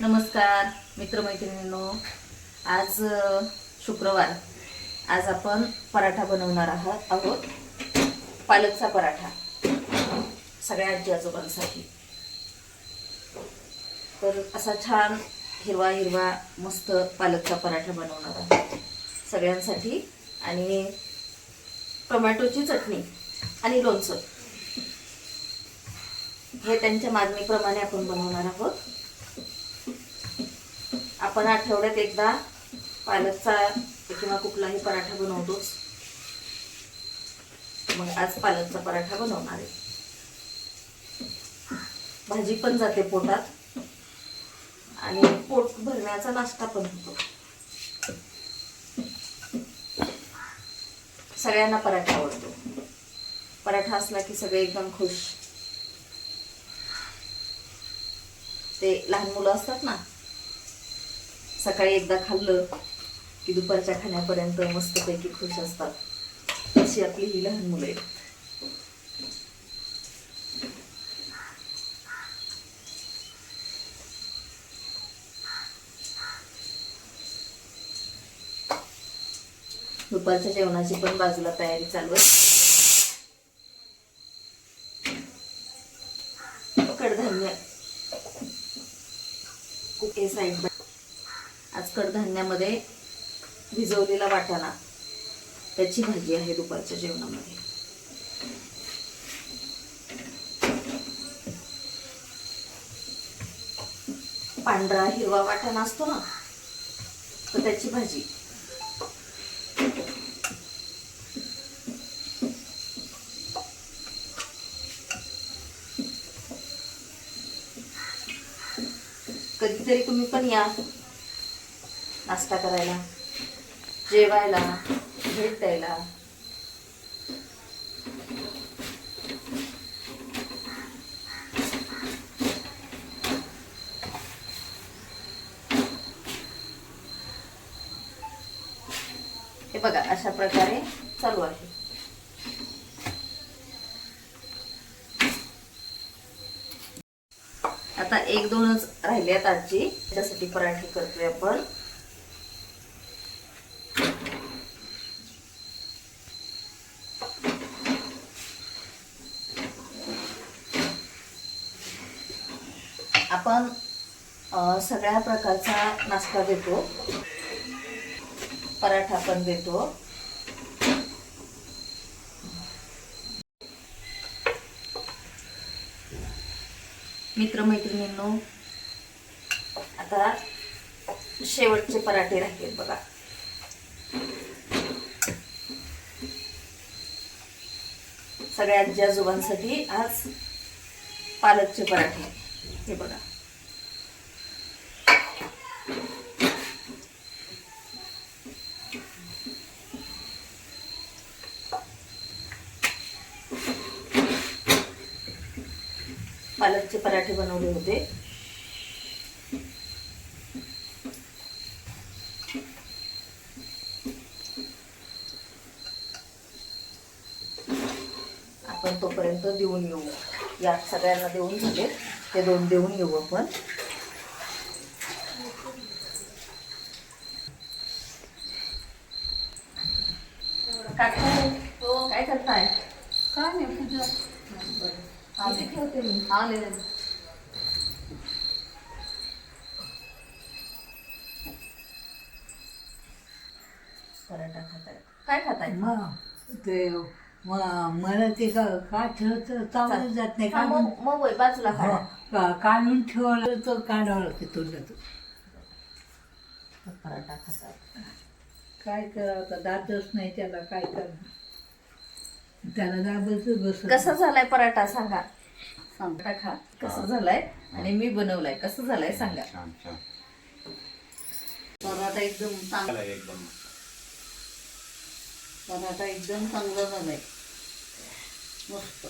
नमस्कार मित्रमैत्रिणींनो. आज शुक्रवार. आज आपण पराठा बनवणार आहात आहोत पालकचा पराठा. सगळ्या आजी आजोबांसाठी. तर असा छान हिरवा हिरवा मस्त पालकचा पराठा बनवणार आहोत सगळ्यांसाठी. आणि टोमॅटोची चटणी आणि लोणचं. हे त्यांच्या मागणीप्रमाणे आपण बनवणार आहोत. आपण आठवड्यात एकदा पालकचा किंवा कुठलाही पराठा बनवतोच मग आज पालकचा पराठा बनवणार आहे. भाजी पण जाते पोटात. आणि पोट भरण्याचा नाश्ता पण होतो. सगळ्यांना पराठा आवडतो. पराठा असला की सगळे एकदम खुश. ते लहान मुलं असतात ना सकाळी एकदा खाल्लं की दुपारच्या खाण्यापर्यंत मस्तपैकी खुश असतात. अशी आपली ही लहान मुलं आहेत. दुपारच्या जेवणाची पण बाजूला तयारी चालू आहे. कडधान्य कुठे साईड कडधान्यामध्ये भिजवलेला वाटाणा. त्याची भाजी आहे दुपारच्या जेवणामध्ये. पांढरा हिरवा वाटाणा असतो ना तर त्याची भाजी. कधीतरी तुम्ही पण या. नाश्ता करायला जेवायला भेट द्यायला. हे बघा अशा प्रकारे चालू आहे. आता एक दोनच राहिले आहेत आजची. त्याच्यासाठी पराठे करतोय आपण. आपण सगळ्या प्रकारचा नाश्ता देतो. पराठा पण देतो. मित्रमैत्रिणींनो आता शेवटचे पराठे राहतील बघा. सगळ्या आजी आजोबांसाठी आज पालकचे पराठे. हे बघा. पालकचे पराठे बनवले होते. आपण तोपर्यंत देऊन येऊ. या सगळ्यांना देऊन झाले. ते दोन देऊन येऊ आपण. काका हो. काय करताय? काय नाही पूजा. हा ठेवते मी नाही पराठा खाताय काय खाताय मग ते म- मला ते का का ठेवतं चावलं जात नाही काढून मग वय बाजूला काढा का- काढून ठेवलं तर काढावं लागते तुला पराठा खातात काय करावं आता दातच नाही त्याला काय करणार त्याला बस कसा झालाय पराठा? सांगा. सांग. पराठा खा. कसा झालाय? आणि मी बनवलाय. कसं झालाय? सांगा. छान छान. पराठा एकदम चांगला. झालं एकदम. पराठा एकदम चांगला झालाय. मस्त.